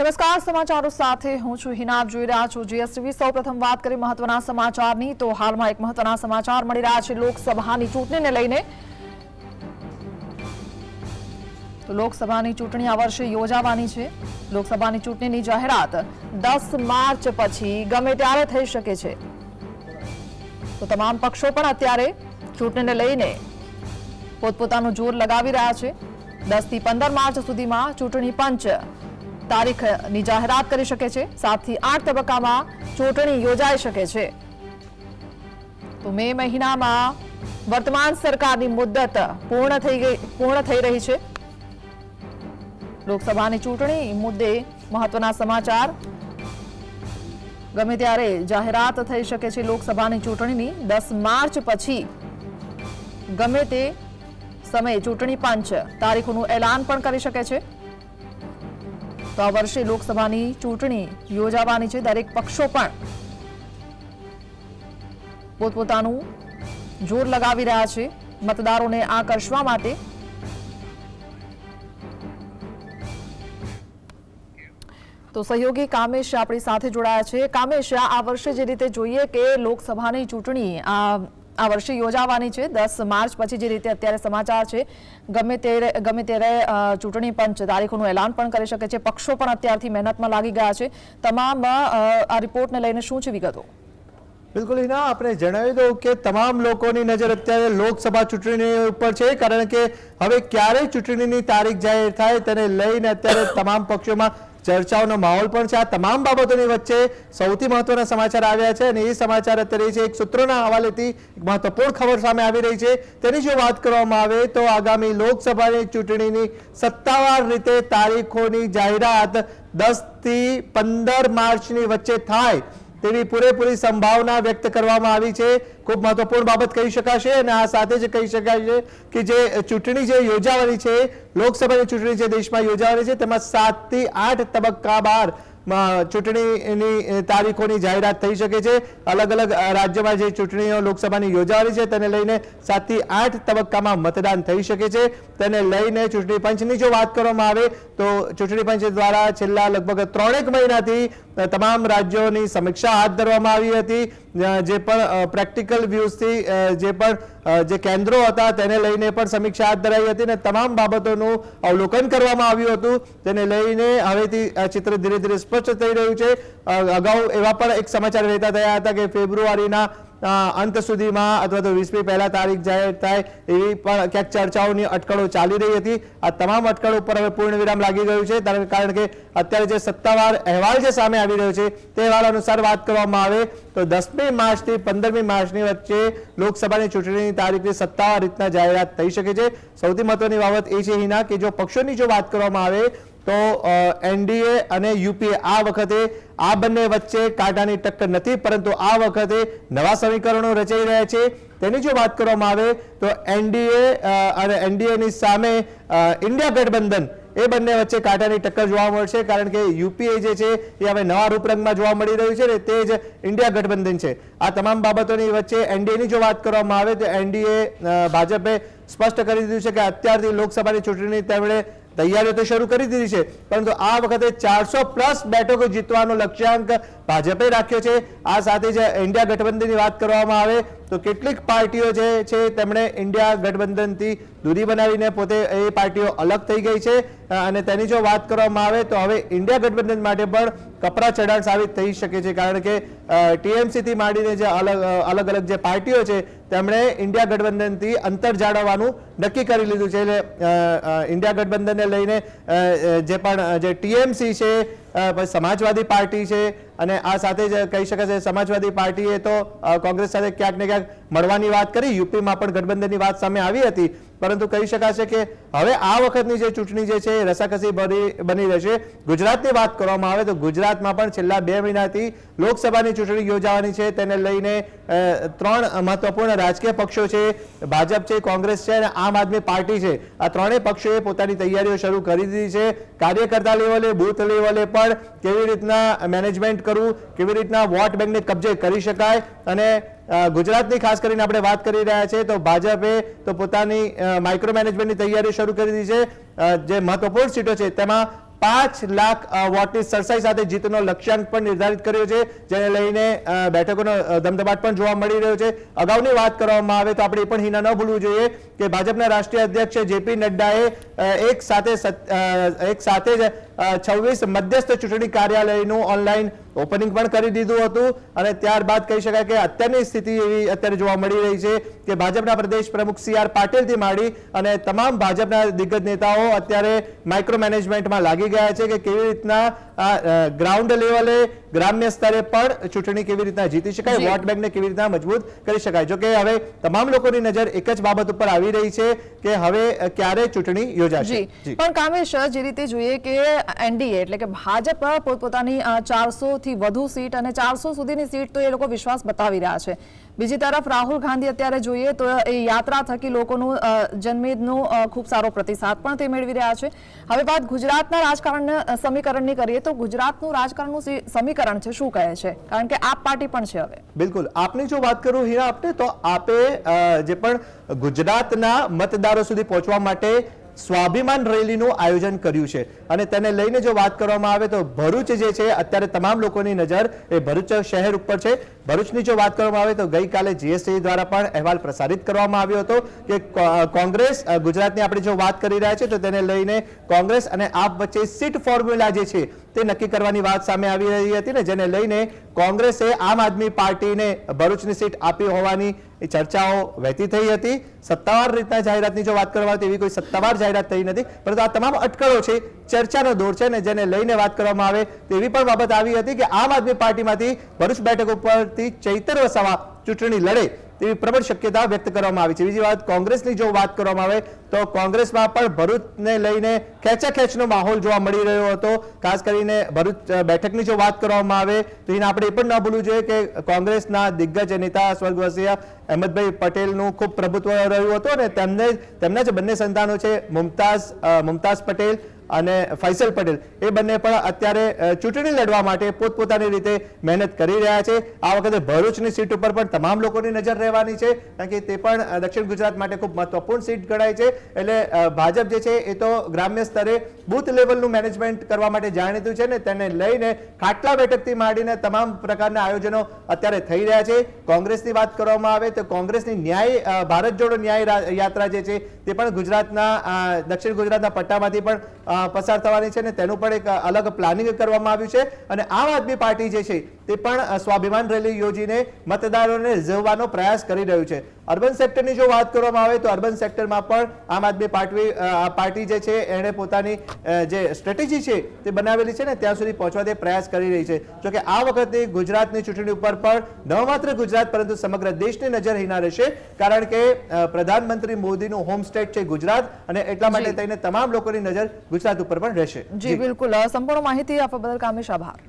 નમસ્કાર, સમાચારો સાથે હું છું હિનાબ. જોઈ રહ્યા છું જીએસટીવી. સૌ પ્રથમ વાત કરી મહત્વના સમાચારની, તો હાલમાં એક મહત્વના સમાચાર મળી રહ્યા છે લોકસભાની ચૂંટણીને લઈને. લોકસભાની ચૂંટણી આ વર્ષે યોજાવાની છે. લોકસભાની ચૂંટણીની જાહેરાત દસ માર્ચ પછી ગમે ત્યારે થઈ શકે છે. તો તમામ પક્ષો પણ અત્યારે ચૂંટણીને લઈને પોતપોતાનું જોર લગાવી રહ્યા છે. દસથી પંદર માર્ચ સુધીમાં ચૂંટણી પંચ તારીખની જાહેરાત કરી શકે છે. સાતથી આઠ તબક્કામાં ચૂંટણી યોજાઈ શકે છે. તો મે મહિનામાં વર્તમાન સરકારની મુદ્દત પૂર્ણ થઈ ગઈ, પૂર્ણ થઈ રહી છે. લોકસભાની ચૂંટણી મુદ્દે મહત્વના સમાચાર. ગમે ત્યારે જાહેરાત થઈ શકે છે લોકસભાની ચૂંટણીની, દસ માર્ચ પછી ગમે તે સમયે ચૂંટણી પંચ તારીખોનું એલાન પણ કરી શકે છે. તો આ વર્ષે લોકસભાની ચૂંટણી યોજાવાની છે. દરેક પક્ષો પણ પોતપોતાનું જોર લગાવી રહ્યા છે. મતદારોને આકર્ષવા માટે તો સહયોગી કામેશ આપણી સાથે જોડાયા છે. કામેશ, આ વર્ષે જે રીતે જોઈએ કે લોકસભાની ચૂંટણી આ આ વર્ષે યોજાવાની છે. દસ માર્ચ પછી જે રીતે અત્યારે સમાચાર છે, ગમે તે ગમે ત્યારે ચૂંટણી પંચ તારીખોનું એલાન પણ કરી શકે છે. પક્ષો પણ અત્યારથી મહેનતમાં લાગી ગયા છે. તમામ આ રિપોર્ટને લઈને શું છે વિગતો? બિલકુલ હિના, આપણે જણાવી દઉં કે તમામ લોકોની નજર અત્યારે લોકસભા ચૂંટણી ઉપર છે, કારણ કે હવે ક્યારે ચૂંટણીની તારીખ જાહેર થાય તેને લઈને અત્યારે તમામ પક્ષોમાં ચર્ચાઓનો માહોલ પણ છે. આ તમામ બાબતોની વચ્ચે સૌથી મહત્વના સમાચાર આવ્યા છે અને એ સમાચાર અત્યારે છે એક સૂત્રોના હવાલેથી એક મહત્વપૂર્ણ ખબર સામે આવી રહી છે. તેની જો વાત કરવામાં આવે તો આગામી લોકસભાની ચૂંટણીની સત્તાવાર રીતે તારીખોની જાહેરાત દસથી પંદર માર્ચની વચ્ચે થાય. તેવી પૂરેપૂરી સંભાવના વ્યક્ત કરવામાં આવી છે. ખૂબ મહત્વપૂર્ણ બાબત કહી શકાશે અને આ સાથે જ કહી શકાય છે કે જે ચૂંટણી જે યોજાવાની છે, લોકસભાની ચૂંટણી જે દેશમાં યોજાવાની છે, તેમાં સાતથી આઠ તબક્કા બાર ચૂંટણીની તારીખોની જાહેરાત થઈ શકે છે. અલગ અલગ રાજ્યોમાં જે ચૂંટણીઓ લોકસભાની યોજાવાની છે, તેને લઈને સાતથી આઠ તબક્કામાં મતદાન થઈ શકે છે. તેને લઈને ચૂંટણી પંચની જો વાત કરવામાં આવે, તો ચૂંટણી પંચ દ્વારા છેલ્લા લગભગ ત્રણેક મહિનાથી તમામ રાજ્યોની સમીક્ષા હાથ ધરવામાં આવી હતી. જે પણ પ્રેક્ટિકલ વ્યૂઝથી જે પણ જે કેન્દ્રો હતા તેને લઈને પણ સમીક્ષા હાથ ધરાઈ હતી અને તમામ બાબતોનું અવલોકન કરવામાં આવ્યું હતું. તેને લઈને હવેથી આ ચિત્ર ધીરે ધીરે સ્પષ્ટ થઈ રહ્યું છે. અગાઉ એવા પણ એક સમાચાર વહેતા થયા હતા કે ફેબ્રુઆરીના અંત સુધીમાં અથવા તો વીસમી પહેલા તારીખ જાહેર થાય એવી પણ ક્યાંક ચર્ચાઓની અટકળો ચાલી રહી હતી. આ તમામ અટકળો ઉપર હવે પૂર્ણ વિરામ લાગી ગયું છે. કારણ કે અત્યારે જે સત્તાવાર અહેવાલ જે સામે આવી રહ્યો છે, તે અહેવાલ અનુસાર વાત કરવામાં આવે તો દસમી માર્ચથી પંદરમી માર્ચની વચ્ચે લોકસભાની ચૂંટણીની તારીખની સત્તાવાર રીતના જાહેરાત થઈ શકે છે. સૌથી મહત્વની બાબત એ છે, હિના, કે જો પક્ષોની જો વાત કરવામાં આવે તો એનડીએ અને યુપીએ આ વખતે આ બંને વચ્ચે કાંટાની ટક્કર નથી, પરંતુ આ વખતે નવા સમીકરણો રચાઈ રહ્યા છે. તેની જો વાત કરવામાં આવે, તો એનડીએ અને એનડીએની સામે ઇન્ડિયા ગઠબંધન એ બંને વચ્ચે કાંટાની ટક્કર જોવા મળશે, કારણ કે યુપીએ જે છે, એ હવે નવા રૂપરંગમાં જોવા મળી રહ્યું છે ને તે જ ઇન્ડિયા ગઠબંધન છે. આ તમામ બાબતોની વચ્ચે એનડીએની જો વાત કરવામાં આવે, તો એનડીએ ભાજપે સ્પષ્ટ કરી દીધું છે કે અત્યારથી લોકસભાની ચૂંટણી તેમણે તૈયારીઓ તો શરૂ કરી દીધી છે, પરંતુ આ વખતે ચારસો પ્લસ બેઠકો જીતવાનો લક્ષ્યાંક ભાજપે રાખ્યો છે. આ સાથે જે ઇન્ડિયા ગઠબંધનની વાત કરવામાં આવે તો કેટલીક પાર્ટીઓ જે છે તેમણે ઇન્ડિયા ગઠબંધનથી દૂરી બનાવીને પોતે એ પાર્ટીઓ અલગ થઈ ગઈ છે. અને તેની જો વાત કરવામાં આવે તો હવે ઇન્ડિયા ગઠબંધન માટે પણ કપરા ચઢાણ સાબિત થઈ શકે છે, કારણ કે ટીએમસીથી માંડીને જે અલગ અલગ અલગ જે પાર્ટીઓ છે તેમણે ઇન્ડિયા ગઠબંધનથી અંતર જાળવવાનું નક્કી કરી લીધું છે. ઇન્ડિયા ગઠબંધનને લઈને જે પણ જે ટીએમસી છે સમાજવાદી પાર્ટી છે અને આ સાથે જ કહી શકાય છે સમાજવાદી પાર્ટીએ તો કોંગ્રેસ સાથે ક્યાંક ને ક્યાંક મળવાની વાત કરી, યુપીમાં પણ ગઠબંધનની વાત સામે આવી હતી. પરંતુ કહી શકાશે કે હવે આ વખતની જે ચૂંટણી જે છે એ રસાકસી બની રહેશે. ગુજરાતની વાત કરવામાં આવે તો ગુજરાતમાં પણ છેલ્લા બે મહિનાથી લોકસભાની ચૂંટણી યોજાવાની છે. તેને લઈને ત્રણ મહત્વપૂર્ણ રાજકીય પક્ષો છે. ભાજપ છે, કોંગ્રેસ છે અને આમ આદમી પાર્ટી છે. આ ત્રણેય પક્ષોએ પોતાની તૈયારીઓ શરૂ કરી દીધી છે. કાર્યકર્તા લેવલે, બૂથ લેવલે પણ કેવી રીતના મેનેજમેન્ટ કરવું, કેવી રીતના વોટ બેંકને કબજે કરી શકાય અને ગુજરાતની ખાસ કરીને આપણે વાત કરી રહ્યા છે, તો ભાજપે તો પોતાની માઇક્રો મેનેજમેન્ટની તૈયારી શરૂ કરી દીધી છે. જે મહત્વપૂર્ણ સીટો છે, તેમાં પાંચ લાખ વોટની સરસાઈ સાથે જીતનો લક્ષ્યાંક પણ નિર્ધારિત કર્યો છે, જેને લઈને બેઠકોનો ધમધમાટ પણ જોવા મળી રહ્યો છે. અગાઉની વાત કરવામાં આવે તો આપણે એ પણ હિના ન ભૂલવું જોઈએ કે ભાજપના રાષ્ટ્રીય અધ્યક્ષ જેપી નડ્ડાએ એક સાથે એક સાથે જ છવ્વીસ મધ્યસ્થ ચૂંટણી કાર્યાલયનું ઓનલાઈન ઓપનિંગ પણ કરી દીધું હતું અને ત્યારબાદ કહી શકાય કે અત્યારની સ્થિતિ એવી અત્યારે જોવા મળી રહી છે કે ભાજપના પ્રદેશ પ્રમુખ સી આર પાટીલથી માંડી અને તમામ ભાજપના દિગ્ગજ નેતાઓ અત્યારે માઇક્રો મેનેજમેન્ટમાં લાગી ગયા છે કે કેવી રીતના ગ્રાઉન્ડ લેવલે ગ્રામ્ય સ્તરે પણ ચૂંટણી કેવી રીતના જીતી શકાય. વોટ બેંકને કેવી રીતના મજબૂત કરી શકાય. જો કે હવે તમામ લોકોની નજર એક જ બાબત ઉપર આવી રહી છે કે હવે ક્યારે ચૂંટણી યોજાશે. પણ કામેશ જે રીતે જોઈએ કે એનડીએ એટલે કે ભાજપ પોતપોતાની ચારસો થી વધુ સીટ અને ચારસો સુધીની સીટ તો એ લોકો વિશ્વાસ બતાવી રહ્યા છે. બીજી તરફ રાહુલ ગાંધી અત્યારે જોઈએ તો એ યાત્રા થકી લોકોનું જનમેદનું ખૂબ સારો પ્રતિસાદ પણ તે મેળવી રહ્યા છે. હવે વાત ગુજરાતના રાજકારણ સમીકરણની કરીએ તો ગુજરાતનું રાજકારણનું સમીકરણ છે શું કહે છે? કારણ કે આપ પાર્ટી પણ છે હવે. બિલકુલ. આપની જો વાત કરું હીરા આપને, તો આપે જે પણ ગુજરાતના મતદારો સુધી પહોંચવા માટે સ્વાભિમાન રેલીનું આયોજન કર્યું છે. અને તેને લઈને જો વાત કરવામાં આવે તો ભરૂચ જે છે, અત્યારે તમામ લોકોની નજર એ ભરૂચ શહેર ઉપર છે. ભરૂચની જો વાત કરવામાં આવે તો ગઈકાલે જીએસટી દ્વારા પણ અહેવાલ પ્રસારિત કરવામાં આવ્યો હતો કે કોંગ્રેસ ગુજરાતની આપણે જો વાત કરી રહ્યા છે, તો તેને લઈને કોંગ્રેસ અને આપ વચ્ચે સીટ ફોર્મ્યુલા જે છે, તે નક્કી કરવાની વાત સામે આવી રહી હતી ને જેને લઈને કોંગ્રેસે આમ આદમી પાર્ટીને ભરૂચની સીટ આપી હોવાની એ ચર્ચાઓ વહેતી થઈ હતી. સત્તાવાર રીતના જાહેરાતની જો વાત કરવામાં આવે એવી કોઈ સત્તાવાર જાહેરાત થઈ નથી. પરંતુ આ તમામ અટકળો છે, ચર્ચાનો દોર છે ને જેને લઈને વાત કરવામાં આવે તેવી પણ બાબત આવી હતી કે આમ આદમી પાર્ટીમાંથી ભરૂચ બેઠક ઉપરથી ચૈતર વસાવા ચૂંટણી લડે. તેવી પ્રબળ શક્યતા વ્યક્ત કરવામાં આવી છે. બીજી વાત, કોંગ્રેસની જો વાત કરવામાં આવે, તો કોંગ્રેસમાં પણ ભરૂચને લઈને ખેંચાખેંચનો માહોલ જોવા મળી રહ્યો હતો. ખાસ કરીને ભરૂચ બેઠકની જો વાત કરવામાં આવે, તો એને આપણે એ પણ ન ભૂલવું જોઈએ કે કોંગ્રેસના દિગ્ગજ નેતા સ્વર્ગવાસીય અહેમદભાઈ પટેલનું ખૂબ પ્રભુત્વ રહ્યું હતું અને તેમને તેમના જે બંને સંતાનો છે, મુમતાઝ મુમતાઝ પટેલ અને ફૈસલ પટેલ એ બંને પણ અત્યારે ચૂંટણી લડવા માટે પોતપોતાની રીતે મહેનત કરી રહ્યા છે. આ વખતે ભરૂચની સીટ ઉપર પણ તમામ લોકોની નજર રહેવાની છે, કારણ કે તે પણ દક્ષિણ ગુજરાત માટે ખૂબ મહત્વપૂર્ણ સીટ ગણાય છે. એટલે ભાજપ જે છે એ તો ગ્રામ્ય સ્તરે બૂથ લેવલનું મેનેજમેન્ટ કરવા માટે જાણીતું છે ને તેને લઈને ખાટલા બેઠકથી માંડીને તમામ પ્રકારના આયોજનો અત્યારે થઈ રહ્યા છે. કોંગ્રેસની વાત કરવામાં આવે તો કોંગ્રેસની ન્યાય ભારત જોડો ન્યાય યાત્રા જે છે તે પણ ગુજરાતના દક્ષિણ ગુજરાતના પટ્ટામાંથી પણ પસાર થવાની છે ને તેનું પણ એક અલગ પ્લાનિંગ કરવામાં આવ્યું છે. અને આમ આદમી પાર્ટી જે છે, તે પણ સ્વાભિમાન રેલી યોજીને મતદારોને રીઝવવાનો પ્રયાસ કરી રહ્યું છે. અર્બન સેક્ટરની જો વાત કરવામાં આવે તો અર્બન સેક્ટરમાં પણ આમ આદમી પાર્ટી પાર્ટી જે છે એણે પોતાની જે સ્ટ્રેટેજી છે તે બનાવેલી છે ને ત્યાં સુધી પહોંચવા તે પ્રયાસ કરી રહી છે. જોકે આ વખતે ગુજરાતની ચૂંટણી ઉપર પણ ન માત્ર ગુજરાત પરંતુ સમગ્ર દેશની નજર હિના રહેશે કારણ કે પ્રધાનમંત્રી મોદીનું હોમ સ્ટેટ છે ગુજરાત અને એટલા માટે. થઈને તમામ લોકોની નજર ગુજરાત ઉપર પણ રહેશે. જી બિલકુલ. સંપૂર્ણ માહિતી આપવા બદલ કામેશ આભાર.